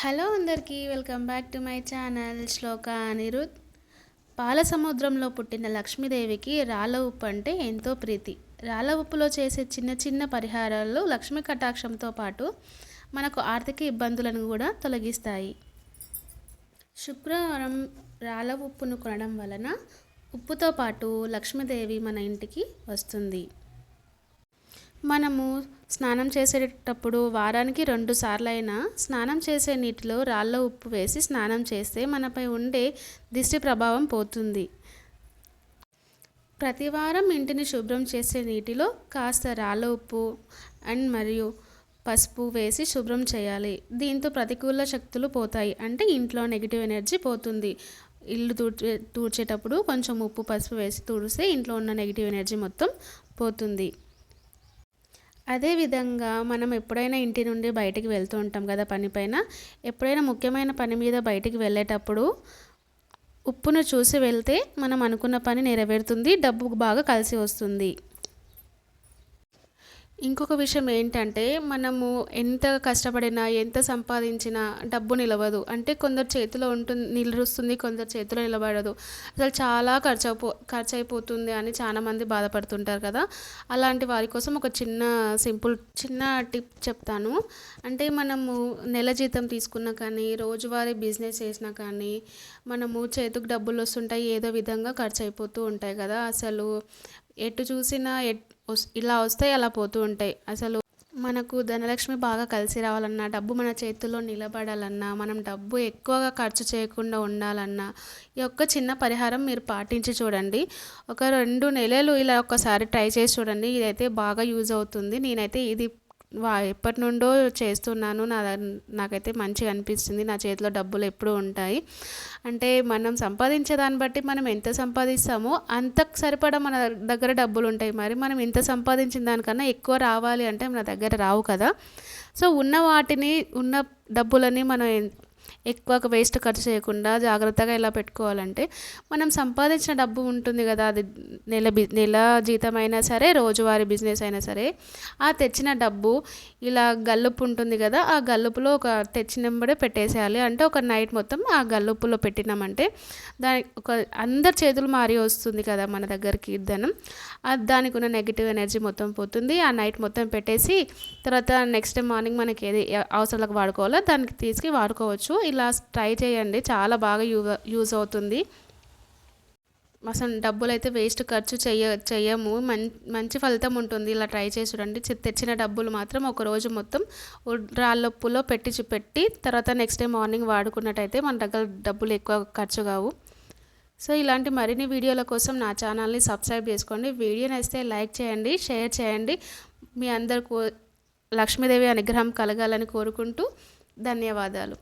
Hello అందరికీ welcome back to my channel Shloka Anirudh. పాల సముద్రంలో పుట్టిన లక్ష్మీదేవికి రాళ్ళ ఉప్పు అంటే ఎంతో ప్రీతి. రాళ్ళ ఉప్పులో చేసే చిన్న చిన్న పరిహారాలు లక్ష్మీ కటాక్షంతో పాటు మనకు ఆర్థిక ఇబ్బందులను కూడా తొలగిస్తాయి. శుక్రవారం రాళ్ళ ఉప్పును కొనడం వలన ఉప్పుతో పాటు లక్ష్మీదేవి మన ఇంటికి వస్తుంది. మనము స్నానం చేసేటప్పుడు వారానికి రెండు సార్లైనా స్నానం చేసే నీటిలో రాళ్ళ ఉప్పు వేసి స్నానం చేస్తే మనపై ఉండే దిష్టి ప్రభావం పోతుంది. ప్రతి వారం ఇంటిని శుభ్రం చేసే నీటిలో కాస్త రాళ్ళ ఉప్పు అండ్ మరియు పసుపు వేసి శుభ్రం చేయాలి. దీంతో ప్రతికూల శక్తులు పోతాయి. అంటే ఇంట్లో నెగిటివ్ ఎనర్జీ పోతుంది. ఇల్లు తూడ్చే తూడ్చేటప్పుడు కొంచెం ఉప్పు పసుపు వేసి తుడిస్తే ఇంట్లో ఉన్న నెగిటివ్ ఎనర్జీ మొత్తం పోతుంది. అదేవిధంగా మనం ఎప్పుడైనా ఇంటి నుండి బయటికి వెళ్తూ ఉంటాం కదా పనిపైన ఎప్పుడైనా ముఖ్యమైన పని మీద బయటికి వెళ్ళేటప్పుడు ఉప్పును చూసి వెళ్తే మనం అనుకున్న పని నెరవేరుతుంది డబ్బు బాగా కలిసి వస్తుంది. ఇంకొక విషయం ఏంటంటే మనము ఎంత కష్టపడినా ఎంత సంపాదించినా డబ్బు నిలవదు. అంటే కొందరు చేతిలో ఉంటుంది నిలుస్తుంది కొందరు చేతిలో నిలబడదు. అసలు చాలా ఖర్చు అయిపో ఖర్చు అయిపోతుంది అని చాలామంది బాధపడుతుంటారు కదా. అలాంటి వారి కోసం ఒక చిన్న సింపుల్ చిన్న టిప్ చెప్తాను. అంటే మనము నెల జీతం తీసుకున్నా కానీ రోజువారీ బిజినెస్ చేసినా కానీ మనము చేతికి డబ్బులు వస్తుంటాయి ఏదో విధంగా ఖర్చు అయిపోతూ ఉంటాయి కదా. అసలు ఎటు చూసినా ఎట్ ఇలా వస్తాయి అలా పోతూ ఉంటాయి. అసలు మనకు ధనలక్ష్మి బాగా కలిసి రావాలన్నా డబ్బు మన చేతుల్లో నిలబడాలన్నా మనం డబ్బు ఎక్కువగా ఖర్చు చేయకుండా ఉండాలన్నా ఈ యొక్క చిన్న పరిహారం మీరు పాటించి చూడండి. ఒక రెండు నెలలు ఇలా ఒకసారి ట్రై చేసి చూడండి. ఇదైతే బాగా యూజ్ అవుతుంది. నేనైతే ఇది ఎప్పటి నుండో చేస్తున్నాను. నా నాకైతే మంచిగా అనిపిస్తుంది. నా చేతిలో డబ్బులు ఎప్పుడూ ఉంటాయి. అంటే మనం సంపాదించే దాన్ని బట్టి మనం ఎంత సంపాదిస్తామో అంత సరిపడా మన దగ్గర డబ్బులు ఉంటాయి. మరి మనం ఎంత సంపాదించిన దానికన్నా ఎక్కువ రావాలి అంటే మన దగ్గర రావు కదా. సో ఉన్న వాటిని ఉన్న డబ్బులని మనం ఎక్కువ వేస్ట్ ఖర్చు చేయకుండా జాగ్రత్తగా ఎలా పెట్టుకోవాలంటే మనం సంపాదించిన డబ్బు ఉంటుంది కదా అది నెల బి నెల జీతం అయినా సరే రోజువారీ బిజినెస్ అయినా సరే ఆ తెచ్చిన డబ్బు ఇలా గల్లుపు ఉంటుంది కదా ఆ గల్లుపులో ఒక తెచ్చినంబడే పెట్టేసేయాలి. అంటే ఒక నైట్ మొత్తం ఆ గల్లుపులో పెట్టినామంటే దాని ఒక అందరి చేతులు మారి వస్తుంది కదా మన దగ్గరికి ధనం. దానికి ఉన్న నెగిటివ్ ఎనర్జీ మొత్తం పోతుంది. ఆ నైట్ మొత్తం పెట్టేసి తర్వాత నెక్స్ట్ డే మార్నింగ్ మనకి ఏది అవసరాలకు వాడుకోవాలో దానికి తీసుకు వాడుకోవచ్చు. ఇలా ట్రై చేయండి. చాలా బాగా యూ యూజ్ అవుతుంది. అసలు డబ్బులు అయితే వేస్ట్ ఖర్చు చెయ్య చెయ్యము. మం మంచి ఫలితం ఉంటుంది. ఇలా ట్రై చేసి చూడండి. తెచ్చిన డబ్బులు మాత్రం ఒక రోజు మొత్తం రాళ్ళొప్పులో పెట్టి పెట్టి తర్వాత నెక్స్ట్ డే మార్నింగ్ వాడుకున్నట్టయితే మన దగ్గర డబ్బులు ఎక్కువ ఖర్చు కావు. సో ఇలాంటి మరిన్ని వీడియోల కోసం నా ఛానల్ని సబ్స్క్రైబ్ చేసుకోండి. వీడియో నచ్చితే లైక్ చేయండి షేర్ చేయండి. మీ అందరికీ లక్ష్మీదేవి అనుగ్రహం కలగాలని కోరుకుంటూ ధన్యవాదాలు.